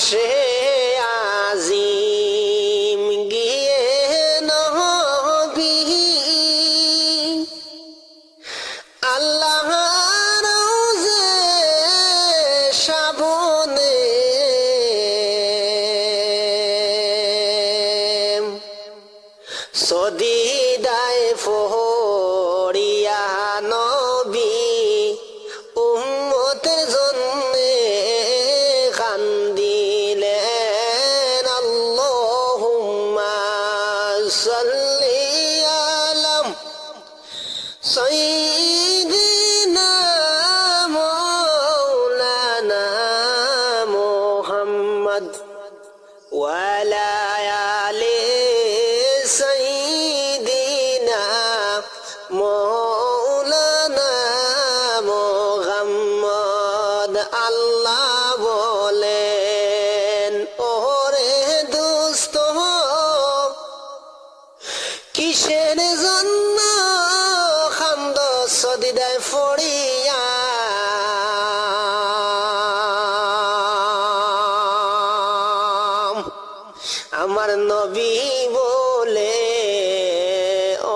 সে আজিম গিয়ে নহবি আল্লাহ রোজে শ্রাবণে সদি দায় ফহরিয়া صل على سيدنا مولانا محمد ولا آل سيدنا مولانا محمد. الله কিসের জন্য খান্দ সদিদায় ফড়িয়া? আমার নবী বলে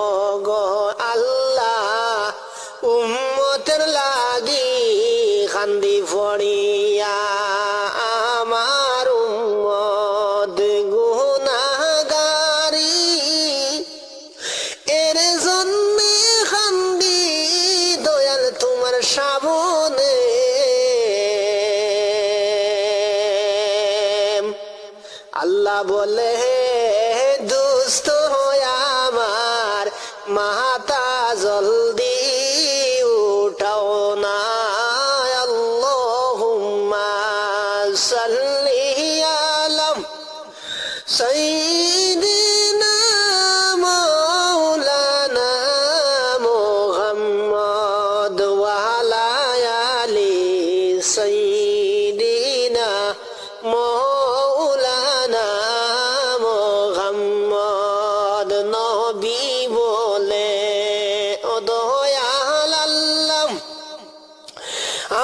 ও গো আল্লাহ, উম্মতের লাগি খান্দি ফড়িয়া। আল্লাহ বলে হে দুস্ত হয় আমার মাতা জলদি উঠাও না। আল্লাহুম্মা সাল্লি আলা সাইয়্যিদ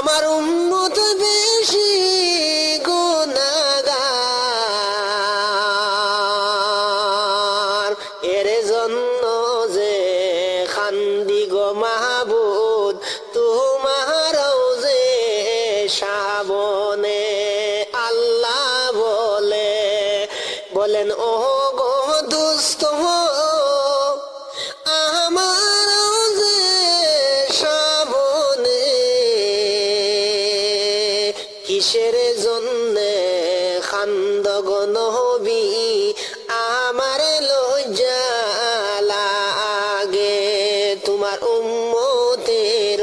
আমার উন্মত বেশি গুনাগার। এর জন্য যে খান্দি গো মাহবুদ, তোমার যে শ্রাবণে আল্লাহ বলে, বলেন ও গো দুস্থ কিসের জন্যে খান্দ গনবি আমার লজ্জা লাগে। তোমার উম্মতের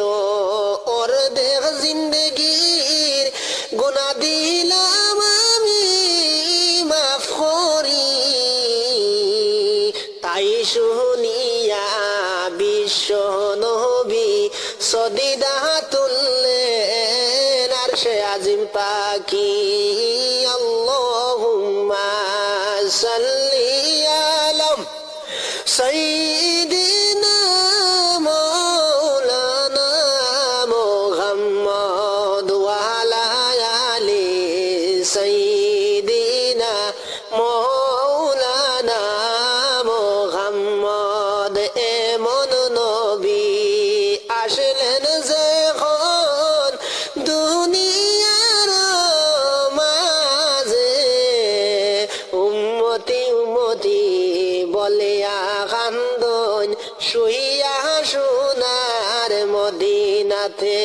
অর্ধেক জিন্দগির গুনা দিলাম আমি, মাফ করি। তাই শুনিয়া বিশ্ব নবী সদিদা তুললেন আর সে আজিম পাখি আল্লাহুম্মা সাল্লি আলাম سيدنا مولانا محمد وعلى آل سيدنا مولانا محمد এমন নবী আসলেন যখন শুইয়া সোনার মদিনাতে